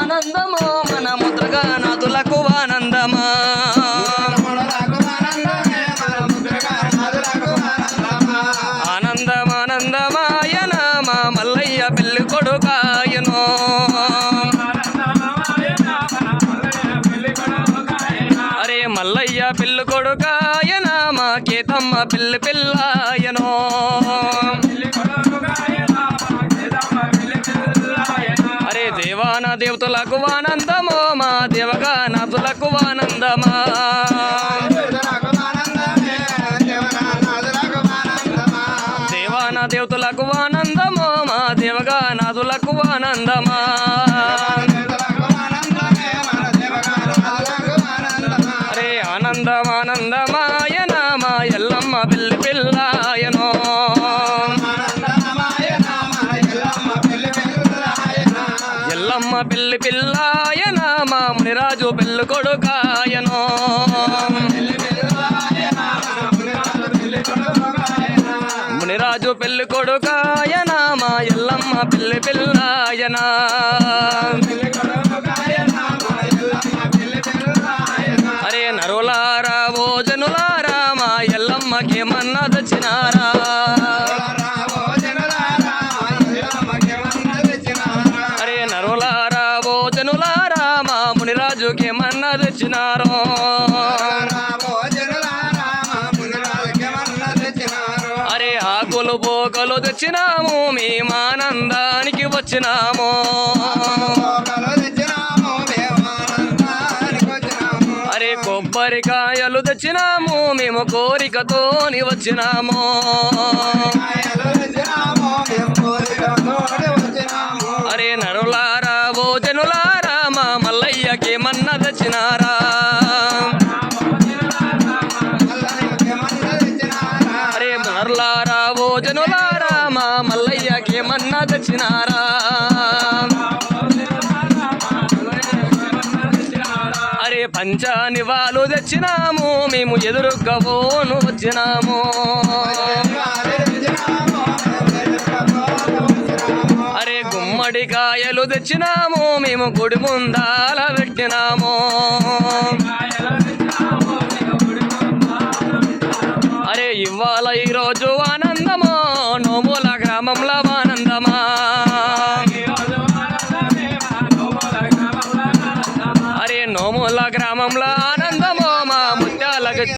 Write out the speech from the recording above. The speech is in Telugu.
ఆనందమో మన ముద్రగా నాదులకు ఆనందమా? ఆనందమానందమాయన మా మల్లయ్య పెళ్ళి కొడుకాయనో. అరే మల్లయ్య పెళ్ళి కొడుకాయన మా కేతమ్మ పెళ్ళి పిల్లాయ. దేవాన దేవతలకు ఆనందమో మా దేవగానాథులకు ఆనందమా? దేవాన దేవతలకు ఆనందమో మా దేవగా నాథులకు ఆనందమా? అరే ఆనందమానందమాయన మా ఎల్లమ్మ పిల్లి పిల్లాయనో. అమ్మ పెళ్ళి పిల్లాయన మా మునిరాజు పెళ్ళి కొడుకాయనో. మునిరాజు పెళ్ళి కొడుకాయన మా ఎల్లమ్మ పిల్లి పిల్లాయన. అరే నరులారా ఓ జనులారా మా ఎల్లమ్మకి మన్నదచ్చినారా. అరే ఆకులు పోకలు తెచ్చినాము మేమానందానికి వచ్చినాము. అరే కొబ్బరికాయలు తెచ్చినాము మేము కోరికతోని వచ్చినాము. అరే నరులారా ఓ జనులారా మా మల్లయ్యకి తెచ్చినారా? అరే పంచానివాలు తెచ్చినాము మేము ఎదురుగ్గబోను వచ్చినాము. అరే గుమ్మడికాయలు తెచ్చినాము మేము గుడి ముందాల పెట్టినాము. నోముల ఆనందమా అరే నోముల గ్రామంలో